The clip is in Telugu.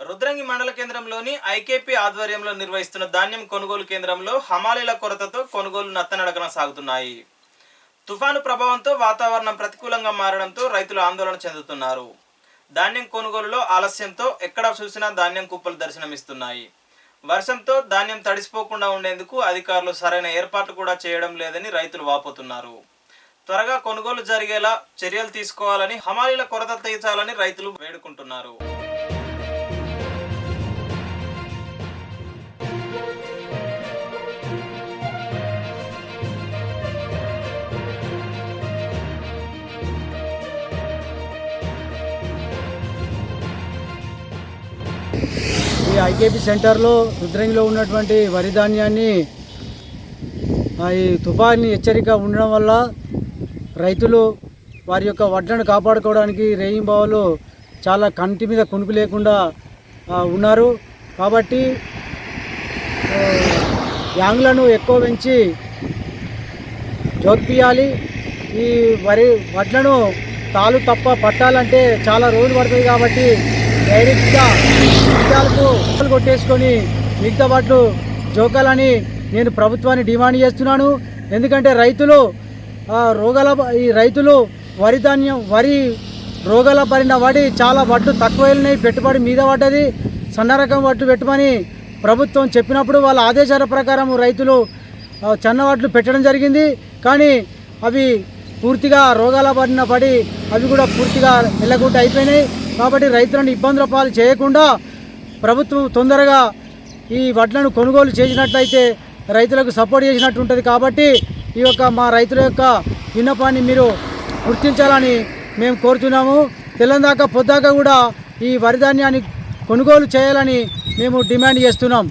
రుద్రంగి మండల కేంద్రంలోని ఐకేపీ ఆధ్వర్యంలో నిర్వహిస్తున్న ధాన్యం కొనుగోలు కేంద్రంలో హమాలీల కొరతతో కొనుగోలు నత్తనడకన సాగుతున్నాయి. తుఫాను ప్రభావంతో వాతావరణం ప్రతికూలంగా మారడంతో రైతులు ఆందోళన చెందుతున్నారు. ధాన్యం కొనుగోలులో ఆలస్యంతో ఎక్కడ చూసినా ధాన్యం కుప్పలు దర్శనమిస్తున్నాయి. వర్షంతో ధాన్యం తడిసిపోకుండా ఉండేందుకు అధికారులు సరైన ఏర్పాట్లు కూడా చేయడం లేదని రైతులు వాపోతున్నారు. త్వరగా కొనుగోలు జరిగేలా చర్యలు తీసుకోవాలని హమాలీల కొరత తీర్చాలని రైతులు వేడుకుంటున్నారు. ఐకేపీ సెంటర్లో రుద్రంగిలో ఉన్నటువంటి వరి ధాన్యాన్ని ఈ తుఫాన్ని హెచ్చరిక ఉండడం వల్ల రైతులు వారి యొక్క వడ్లను కాపాడుకోవడానికి రేయింబావులు చాలా కంటి మీద కునుకు లేకుండా ఉన్నారు. కాబట్టి యాంగ్లను ఎక్కువ పెంచి జోక్పియాలి ఈ వరి వడ్లను తాలు తప్ప పట్టాలంటే చాలా రోజులు పడుతుంది కాబట్టి డైరెక్ట్గా విషయాలకు కొట్టేసుకొని మిగతా వాటిలు జోకాలని నేను ప్రభుత్వాన్ని డిమాండ్ చేస్తున్నాను. ఎందుకంటే రైతులు రోగాల ఈ రైతులు వరి ధాన్యం వరి రోగాల పడిన వాడి చాలా వడ్లు తక్కువ వెళ్ళినాయి పెట్టుబడి మీద పడ్డది. సన్న రకం వడ్లు పెట్టమని ప్రభుత్వం చెప్పినప్పుడు వాళ్ళ ఆదేశాల ప్రకారం రైతులు చన్న వడ్లు పెట్టడం జరిగింది. కానీ అవి పూర్తిగా రోగాల పడిన పడి అవి కూడా పూర్తిగా నిలగుట్ట అయిపోయినాయి. కాబట్టి రైతులను ఇబ్బందుల పాలు చేయకుండా ప్రభుత్వం తొందరగా ఈ వడ్లను కొనుగోలు చేసినట్లయితే రైతులకు సపోర్ట్ చేసినట్టు ఉంటుంది కాబట్టి ఈ యొక్క మా రైతుల యొక్క విన్నపాన్ని మీరు గుర్తించాలని మేము కోరుతున్నాము తెల్లందాక పొద్దాక కూడా ఈ వరిధాన్యాన్ని కొనుగోలు చేయాలని మేము డిమాండ్ చేస్తున్నాం.